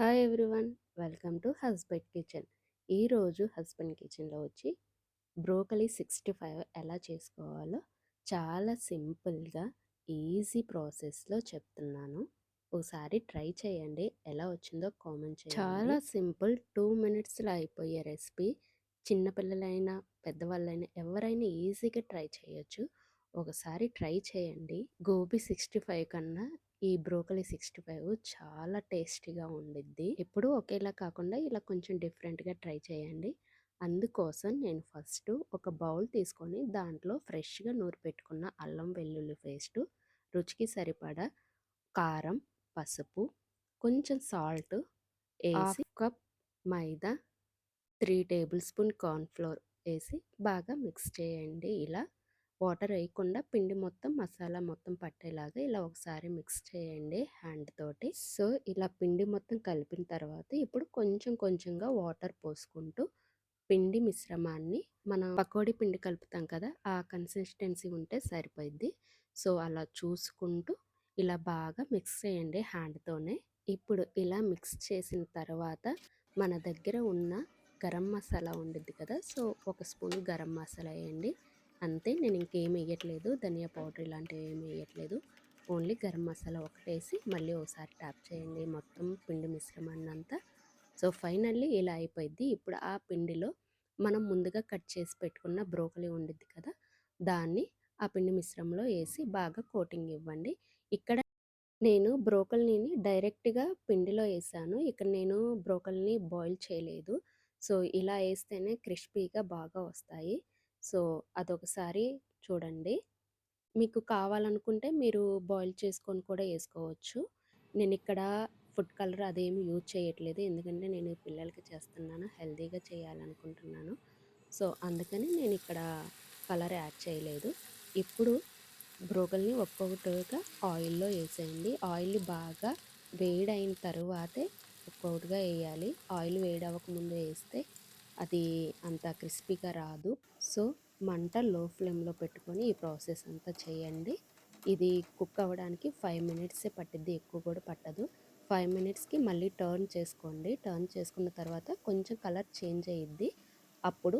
Hi everyone. Welcome to husband kitchen. ఈరోజు husband కిచెన్లో వచ్చి బ్రోకలీ సిక్స్టీ ఫైవ్ ఎలా చేసుకోవాలో చాలా సింపుల్గా ఈజీ ప్రాసెస్లో చెప్తున్నాను. ఒకసారి ట్రై చేయండి. ఎలా వచ్చిందో కామెంట్ చేయండి. చాలా సింపుల్ టూ మినిట్స్లో అయిపోయే రెసిపీ. చిన్నపిల్లలైనా పెద్దవాళ్ళైనా ఎవరైనా ఈజీగా ట్రై చేయొచ్చు. ఒకసారి ట్రై చేయండి. గోబీ సిక్స్టీ ఫైవ్ కన్నా ఈ బ్రోకలీ సిక్స్టీ ఫైవ్ చాలా టేస్టీగా ఉండిద్ది. ఎప్పుడూ ఒకేలా కాకుండా ఇలా కొంచెం డిఫరెంట్గా ట్రై చేయండి. అందుకోసం నేను ఫస్ట్ ఒక బౌల్ తీసుకొని దాంట్లో ఫ్రెష్గా నూరు పెట్టుకున్న అల్లం వెల్లుల్లి పేస్టు రుచికి సరిపడా కారం పసుపు కొంచెం సాల్ట్ వేసి cup maida three tablespoon cornflour వేసి బాగా మిక్స్ చేయండి. ఇలా వాటర్ వేయకుండా పిండి మొత్తం మసాలా మొత్తం పట్టేలాగా ఇలా ఒకసారి మిక్స్ చేయండి హ్యాండ్ తోటి. సో ఇలా పిండి మొత్తం కలిపిన తర్వాత ఇప్పుడు కొంచెం కొంచెంగా వాటర్ పోసుకుంటూ పిండి మిశ్రమాన్ని మనం పకోడీ పిండి కలుపుతాం కదా ఆ కన్సిస్టెన్సీ ఉంటే సరిపోద్ది సో అలా చూసుకుంటూ ఇలా బాగా మిక్స్ చేయండి హ్యాండ్తోనే ఇప్పుడు ఇలా మిక్స్ చేసిన తర్వాత మన దగ్గర ఉన్న గరం మసాలా ఉండిద్ది కదా సో ఒక స్పూన్ గరం మసాలా వేయండి. అంతే నేను ఇంకేం వేయట్లేదు ధనియా పౌడర్ ఇలాంటివి ఏమి వేయట్లేదు ఓన్లీ గరం మసాలా ఒకటేసి మళ్ళీ ఒకసారి ట్యాప్ చేయండి. మొత్తం పిండి మిశ్రమాన్ని అంతా సో ఫైనల్లీ ఇలా అయిపోయింది ఇప్పుడు ఆ పిండిలో మనం ముందుగా కట్ చేసి పెట్టుకున్న బ్రోకలీ ఉండిద్ది కదా దాన్ని ఆ పిండి మిశ్రమంలో వేసి బాగా కోటింగ్ ఇవ్వండి. ఇక్కడ నేను బ్రోకల్ని డైరెక్ట్గా పిండిలో వేసాను ఇక్కడ నేను బ్రోకల్ని బాయిల్ చేయలేదు. సో ఇలా వేస్తేనే క్రిస్పీగా బాగా వస్తాయి. సో అదొకసారి చూడండి. మీకు కావాలనుకుంటే మీరు బాయిల్ చేసుకొని కూడా వేసుకోవచ్చు. నేను ఇక్కడ ఫుడ్ కలర్ అదేమి యూజ్ చేయట్లేదు. ఎందుకంటే నేను పిల్లలకి చేస్తున్నాను. హెల్తీగా చేయాలనుకుంటున్నాను. సో అందుకని నేను ఇక్కడ కలర్ యాడ్ చేయలేదు. ఇప్పుడు బ్రోకల్ని ఒక్కొక్కటిగా ఆయిల్లో వేసేయండి. ఆయిల్ బాగా వేడైన తరువాతే ఒక్కొక్కటిగా వేయాలి. ఆయిల్ వేడవకముందు వేస్తే అది అంత క్రిస్పీగా రాదు. సో మంట లో ఫ్లేమ్లో పెట్టుకొని ఈ ప్రాసెస్ అంతా చేయండి. ఇది కుక్ అవ్వడానికి ఫైవ్ మినిట్సే పట్టిద్ది ఎక్కువ కూడా పట్టదు. ఫైవ్ మినిట్స్కి మళ్ళీ టర్న్ చేసుకోండి. టర్న్ చేసుకున్న తర్వాత కొంచెం కలర్ చేంజ్ అయ్యిద్ది అప్పుడు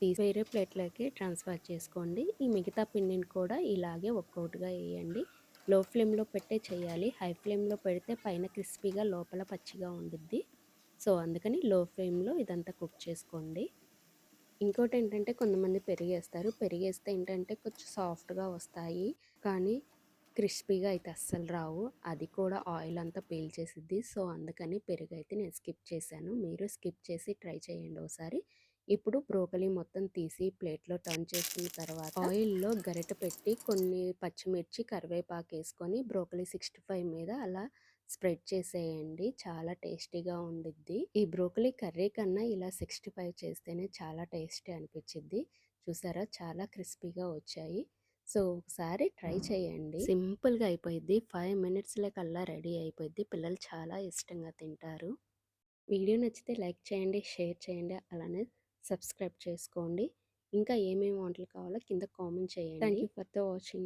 తీసి వేరే ప్లేట్లోకి ట్రాన్స్ఫర్ చేసుకోండి. ఈ మిగతా పిండిని కూడా ఇలాగే ఒక్కొక్కటిగా వేయండి. లో ఫ్లేమ్లో పెట్టే చేయాలి. హై ఫ్లేమ్లో పెడితే పైన క్రిస్పీగా లోపల పచ్చిగా ఉండిద్ది. సో అందుకని లో ఫ్లేమ్లో ఇదంతా కుక్ చేసుకోండి. ఇంకోటి ఏంటంటే కొంతమంది పెరిగేస్తారు. పెరిగేస్తే ఏంటంటే కొంచెం సాఫ్ట్గా వస్తాయి. కానీ క్రిస్పీగా అయితే అస్సలు రావు. అది కూడా ఆయిల్ అంతా పీల్చేసిద్ది సో అందుకని పెరుగు అయితే నేను స్కిప్ చేశాను. మీరు స్కిప్ చేసి ట్రై చేయండి ఒకసారి ఇప్పుడు బ్రోకలీ మొత్తం తీసి ప్లేట్లో టర్న్ చేసుకున్న తర్వాత ఆయిల్లో గరిట పెట్టి కొన్ని పచ్చిమిర్చి కరివేపాకు వేసుకొని బ్రోకలీ సిక్స్టీ ఫైవ్ మీద అలా స్ప్రెడ్ చేసేయండి. చాలా టేస్టీగా ఉండిద్ది. ఈ బ్రోకలీ కర్రీ కన్నా ఇలా సిక్స్టీ ఫైవ్ చేస్తేనే చాలా టేస్టీ అనిపించిద్ది చూసారా? చాలా క్రిస్పీగా వచ్చాయి. సో ఒకసారి ట్రై చేయండి. సింపుల్గా అయిపోయింది ఫైవ్ మినిట్స్లో కల్లా రెడీ అయిపోయింది పిల్లలు చాలా ఇష్టంగా తింటారు. వీడియో నచ్చితే లైక్ చేయండి షేర్ చేయండి అలానే సబ్స్క్రైబ్ చేసుకోండి. ఇంకా ఏమేమి వంటలు కావాలో కింద కామెంట్ చేయండి. Thank you for the watching.